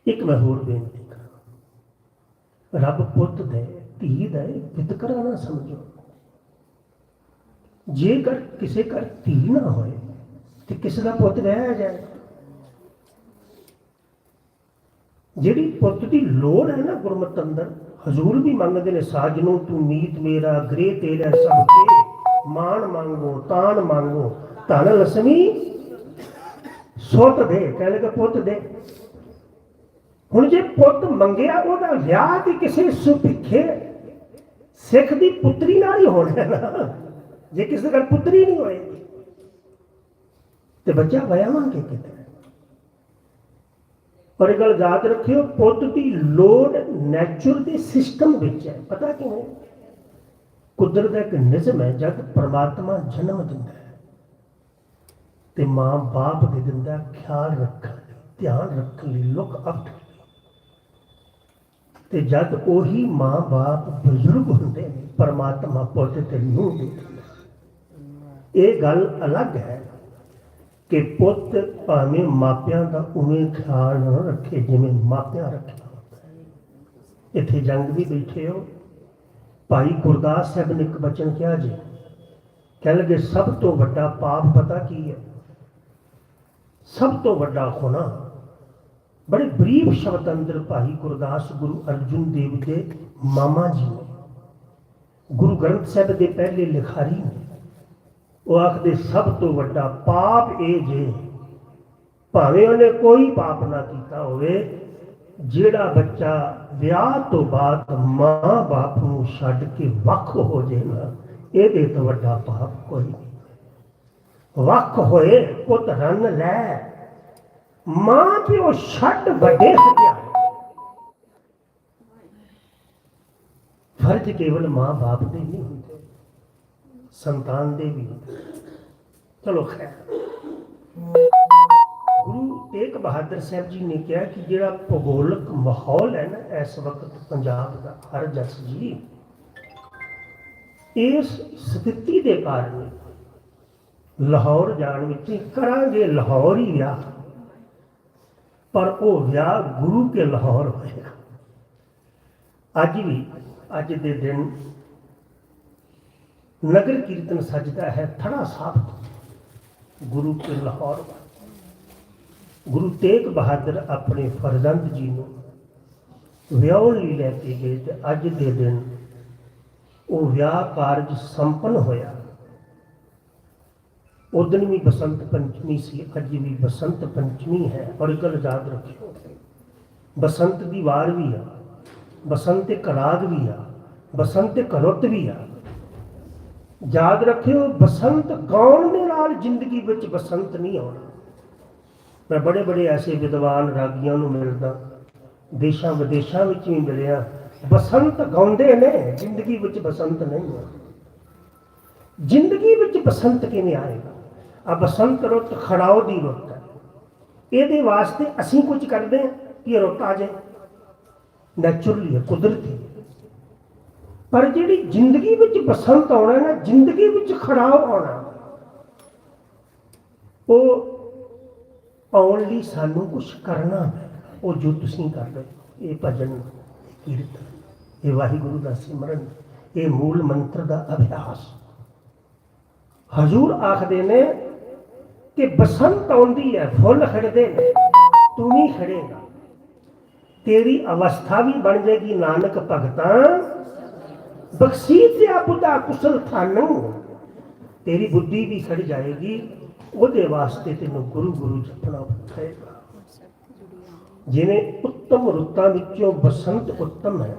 ਇੱਕ ਮੈਂ ਹੋਰ ਬੇਨਤੀ ਕਰਾਂ। ਰੱਬ ਪੁੱਤ ਦੇ, ਧੀ ਦੇ ਵਿਤਕਰਾ ਨਾ ਸਮਝੋ। ਜੇਕਰ ਕਿਸੇ ਘਰ ਧੀ ਨਾ ਹੋਏ, ਤੇ ਕਿਸੇ ਦਾ ਪੁੱਤ ਰਹਿ ਜਾਏ। ਜਿਹੜੀ ਪੁੱਤ ਦੀ ਲੋੜ ਹੈ ਨਾ ਗੁਰਮਤਿ ਅੰਦਰ, ਹਜ਼ੂਰ ਵੀ ਮੰਗਦੇ ਨੇ, ਸਾਜਨੋ ਤੂੰ ਮੀਤ ਮੇਰਾ ਗ੍ਰੇ ਤੇਰਾ, ਸਭ ਕੇ ਮਾਣ ਮੰਗੋ, ਤਾਣ ਮੰਗੋ, ਧਨ ਲਸਮੀ ਸੁੱਤ ਦੇ ਕਹਿੰਦੇ ਕਿ ਪੁੱਤ ਦੇ। ਹੁਣ ਜੇ ਪੁੱਤ ਮੰਗਿਆ, ਉਹਦਾ ਵਿਆਹ ਵੀ ਕਿਸੇ ਸੁਪਿੱਖੇ ਸਿੱਖ ਦੀ ਪੁੱਤਰੀ ਨਾਲ ਹੀ ਹੋਣਾ ਨਾ। ਜੇ ਕਿਸੇ ਘਰ ਪੁੱਤਰੀ ਨਹੀਂ ਹੋਏਗੀ, ਤੇ ਬੱਚਾ ਵਿਆਹਾਂਗੇ ਕਿਤੇ ਪਰ ਇਹ ਗੱਲ ਯਾਦ ਰੱਖਿਓ, ਪੁੱਤ ਦੀ ਲੋੜ ਨੈਚੁਰਲ ਦੇ ਸਿਸਟਮ ਵਿੱਚ ਹੈ। ਪਤਾ ਕਿਉਂ ਕੁਦਰਤ ਦਾ ਇੱਕ ਨਿਯਮ ਹੈ, ਜਦ ਪਰਮਾਤਮਾ ਜਨਮ ਦਿੰਦਾ ਹੈ, ਤੇ ਮਾਂ ਬਾਪ ਦੇ ਦਿੰਦਾ ਖਿਆਲ ਰੱਖਣ ਲਈ, ਧਿਆਨ ਰੱਖਣ ਲਈ, ਲੁੱਕ ਅਪ ਤੇ ਜਦ ਉਹੀ ਮਾਂ ਬਾਪ ਬਜ਼ੁਰਗ ਹੁੰਦੇ ਨੇ, ਪਰਮਾਤਮਾ ਪੁੱਤ ਤੇ ਨੂੰ ਦਿੰਦਾ ਇਹ ਗੱਲ ਅਲੱਗ ਹੈ ਕਿ ਪੁੱਤ ਭਾਵੇਂ ਮਾਪਿਆਂ ਦਾ ਉਵੇਂ ਖਿਆਲ ਨਾ ਰੱਖੇ, ਜਿਵੇਂ ਮਾਪਿਆਂ ਰੱਖਿਆ ਹੁੰਦਾ ਹੈ। ਇੱਥੇ ਜੰਗ ਵੀ ਬੈਠੇ ਹੋ ਭਾਈ ਗੁਰਦਾਸ ਸਾਹਿਬ ਨੇ ਇੱਕ ਬਚਨ ਕਿਹਾ ਜੀ। ਕਹਿ ਲਗੇ, ਸਭ ਤੋਂ ਵੱਡਾ ਪਾਪ ਪਤਾ ਕੀ ਹੈ? ਸਭ ਤੋਂ ਵੱਡਾ ਹੋਣਾ ਬੜੇ ਬਰੀਫ ਸ਼ਬਦ ਅੰਦਰ ਭਾਈ ਗੁਰਦਾਸ ਗੁਰੂ ਅਰਜੁਨ ਦੇਵ ਦੇ ਮਾਮਾ ਜੀ ਨੇ। ਗੁਰੂ ਗ੍ਰੰਥ ਸਾਹਿਬ ਦੇ ਪਹਿਲੇ ਲਿਖਾਰੀ ਨੇ। ਉਹ ਆਖਦੇ, ਸਭ ਤੋਂ ਵੱਡਾ ਪਾਪ ਇਹ ਜੇ ਭਾਵੇਂ ਉਹਨੇ ਕੋਈ ਪਾਪ ਨਾ ਕੀਤਾ ਹੋਵੇ, ਜਿਹੜਾ ਬੱਚਾ ਵਿਆਹ ਤੋਂ ਬਾਅਦ ਮਾਂ ਬਾਪ ਨੂੰ ਛੱਡ ਕੇ ਵੱਖ ਹੋ ਜੇ ਇਹਦੇ ਤੋਂ ਵੱਡਾ ਪਾਪ ਕੋਈ ਨਹੀਂ। ਵੱਖ ਹੋਏ ਪੁੱਤ ਰਨ ਲੈ। ਮਾਂ ਪਿਓ ਛੱਡ ਵੱਡੇ ਹਟਿਆਰੇ ਫਰਜ਼ ਕੇਵਲ ਮਾਂ ਬਾਪ ਦੇ ਨਹੀਂ ਹੁੰਦੇ ਸੰਤਾਨ ਦੇ ਵੀ ਹੁੰਦੇ ਚਲੋ ਖੈਰ। ਤੇਗ ਬਹਾਦਰ ਸਾਹਿਬ ਜੀ ਨੇ ਕਿਹਾ ਕਿ ਜਿਹੜਾ ਭੂਗੋਲਿਕ ਮਾਹੌਲ ਹੈ ਨਾ, ਇਸ ਵਕਤ ਪੰਜਾਬ ਦਾ, ਹਰ ਜਸ ਜੀ, ਇਸ ਸਥਿਤੀ ਦੇ ਕਾਰਨ ਲਾਹੌਰ ਜਾਣ ਵਿੱਚ ਕਰਾਂਗੇ ਲਾਹੌਰ ਹੀ ਵਿਆਹ। ਪਰ ਉਹ ਵਿਆਹ ਗੁਰੂ ਕੇ ਲਾਹੌਰ ਹੋਏਗਾ। ਅੱਜ ਵੀ, ਅੱਜ ਦੇ ਦਿਨ ਨਗਰ ਕੀਰਤਨ ਸਜਦਾ ਹੈ ਥੜਾ ਸਾਹਿਬ ਗੁਰੂ ਕੇ ਲਾਹੌਰ। ਗੁਰੂ ਤੇਗ ਬਹਾਦਰ ਆਪਣੇ ਫਰਜ਼ੰਦ ਜੀ ਨੂੰ ਵਿਆਹਣ ਲਈ ਲੈ ਕੇ ਗਏ ਤੇ ਅੱਜ ਦੇ ਦਿਨ ਉਹ ਵਿਆਹ ਕਾਰਜ ਸੰਪੰਨ ਹੋਇਆ। ਉਦਨ ਵੀ ਬਸੰਤ ਪੰਚਮੀ ਸੀ, ਅੱਜ ਵੀ ਬਸੰਤ ਪੰਚਮੀ ਹੈ, ਔਰ ਇੱਕ ਯਾਦ ਰੱਖਿਓ, ਬਸੰਤ ਦੀ ਵਾਰ ਵੀ ਆ, ਬਸੰਤ ਇੱਕ ਰਾਗ ਵੀ ਆ, ਬਸੰਤ ਇੱਕ ਰੁੱਤ ਵੀ ਆ। ਯਾਦ ਰੱਖਿਓ, ਬਸੰਤ ਗਾਉਣ ਦੇ ਨਾਲ ਜ਼ਿੰਦਗੀ ਵਿੱਚ ਬਸੰਤ ਨਹੀਂ ਆਉਣਾ? ਮੈਂ ਬੜੇ ਬੜੇ ਐਸੇ ਵਿਦਵਾਨ ਰਾਗੀਆਂ ਨੂੰ ਮਿਲਦਾ, ਦੇਸ਼ਾਂ ਵਿਦੇਸ਼ਾਂ ਵਿੱਚ ਵੀ ਮਿਲਿਆ। ਬਸੰਤ ਗਾਉਂਦੇ ਨੇ, ਜ਼ਿੰਦਗੀ ਵਿੱਚ ਬਸੰਤ ਨਹੀਂ ਹੈ। ਜ਼ਿੰਦਗੀ ਵਿੱਚ ਬਸੰਤ ਕਿਵੇਂ ਆਏਗਾ? ਆ ਬਸੰਤ ਰੁੱਤ ਖੜਾਓ ਦੀ ਰੁੱਤ ਹੈ। ਇਹਦੇ ਵਾਸਤੇ ਅਸੀਂ ਕੁਝ ਕਰਦੇ ਹਾਂ ਕਿ ਰੁੱਤ ਆ ਜਾਏ। ਨੈਚੁਰਲੀ ਹੈ ਕੁਦਰਤੀ ਪਰ ਜਿਹੜੀ ਜ਼ਿੰਦਗੀ ਵਿੱਚ ਬਸੰਤ ਆਉਣਾ ਨਾ, ਜ਼ਿੰਦਗੀ ਵਿੱਚ ਖੜਾਓ ਆਉਣਾ ਉਹ ਪਾਉਣ ਲਈ ਸਾਨੂੰ ਕੁਝ ਕਰਨਾ ਉਹ ਜੋ ਤੁਸੀਂ ਕਰ ਰਹੇ ਇਹ ਭਜਨ, ਕੀਰਤਨ, ਇਹ ਵਾਹਿਗੁਰੂ ਦਾ ਸਿਮਰਨ, ਇਹ ਮੂਲ ਮੰਤਰ ਦਾ ਅਭਿਆਸ। ਹਜ਼ੂਰ ਆਖਦੇ ਨੇ ਕਿ ਬਸੰਤ ਆਉਂਦੀ ਹੈ, ਫੁੱਲ ਖਿੜਦੇ ਨੇ, ਤੂੰ ਵੀ ਖੜੇਗਾ। ਤੇਰੀ ਅਵਸਥਾ ਵੀ ਬਣ ਜਾਏਗੀ, ਨਾਨਕ ਭਗਤਾਂ। ਬਖਸੀਤ ਤੇ ਬੁੱਧਾ ਕੁਸਲ ਥਾਨੰ। ਤੇਰੀ ਬੁੱਧੀ ਵੀ ਖੜ ਜਾਏਗੀ ਉਹਦੇ ਵਾਸਤੇ ਤੈਨੂੰ ਗੁਰੂ ਗੁਰੂ ਜਪਣਾ ਪਏਗਾ ਜਿਵੇਂ ਉੱਤਮ ਰੁੱਤਾਂ ਵਿੱਚੋਂ ਬਸੰਤ ਉੱਤਮ ਹੈ।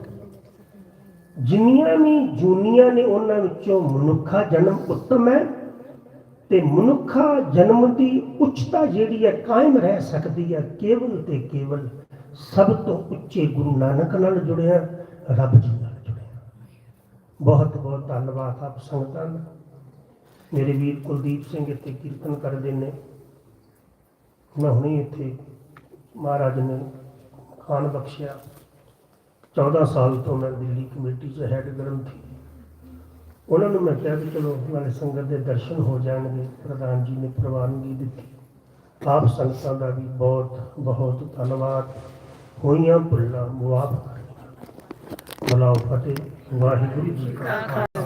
ਜਿੰਨੀਆਂ ਵੀ ਜੂਨੀਆਂ ਨੇ ਉਹਨਾਂ ਵਿੱਚੋਂ ਮਨੁੱਖਾ ਜਨਮ ਉੱਤਮ ਹੈ ਤੇ ਮਨੁੱਖਾ ਜਨਮ ਦੀ ਉੱਚਤਾ ਜਿਹੜੀ ਹੈ ਕਾਇਮ ਰਹਿ ਸਕਦੀ ਹੈ, ਕੇਵਲ ਤੇ ਕੇਵਲ ਸਭ ਤੋਂ ਉੱਚੇ ਗੁਰੂ ਨਾਨਕ ਨਾਲ ਜੁੜਿਆ, ਰੱਬ ਜੀ ਨਾਲ ਜੁੜਿਆ। ਬਹੁਤ ਬਹੁਤ ਧੰਨਵਾਦ ਆਪ ਸੰਗਤਾਂ ਦਾ। ਮੇਰੇ ਵੀਰ ਕੁਲਦੀਪ ਸਿੰਘ ਇੱਥੇ ਕੀਰਤਨ ਕਰਦੇ ਨੇ। ਮੈਂ ਹੁਣੇ ਇੱਥੇ ਮਹਾਰਾਜ ਨੇ ਖਾਨ ਬਖਸ਼ਿਆ। 14 ਸਾਲ ਤੋਂ ਮੈਂ ਦਿੱਲੀ ਕਮੇਟੀ 'ਚ ਹੈਡ ਗ੍ਰੰਥੀ। ਉਹਨਾਂ ਨੂੰ ਮੈਂ ਕਿਹਾ ਵੀ ਚਲੋ ਨਾਲੇ ਸੰਗਤ ਦੇ ਦਰਸ਼ਨ ਹੋ ਜਾਣਗੇ। ਪ੍ਰਧਾਨ ਜੀ ਨੇ ਪ੍ਰਵਾਨਗੀ ਦਿੱਤੀ। ਆਪ ਸੰਗਤਾਂ ਦਾ ਵੀ ਬਹੁਤ ਬਹੁਤ ਧੰਨਵਾਦ। ਹੋਈਆਂ ਭੁੱਲਾਂ ਮੁਆਫ ਕਰ ਬਲਾਓ ਫਤਿਹ। ਵਾਹਿਗੁਰੂ ਜੀ ਕਾ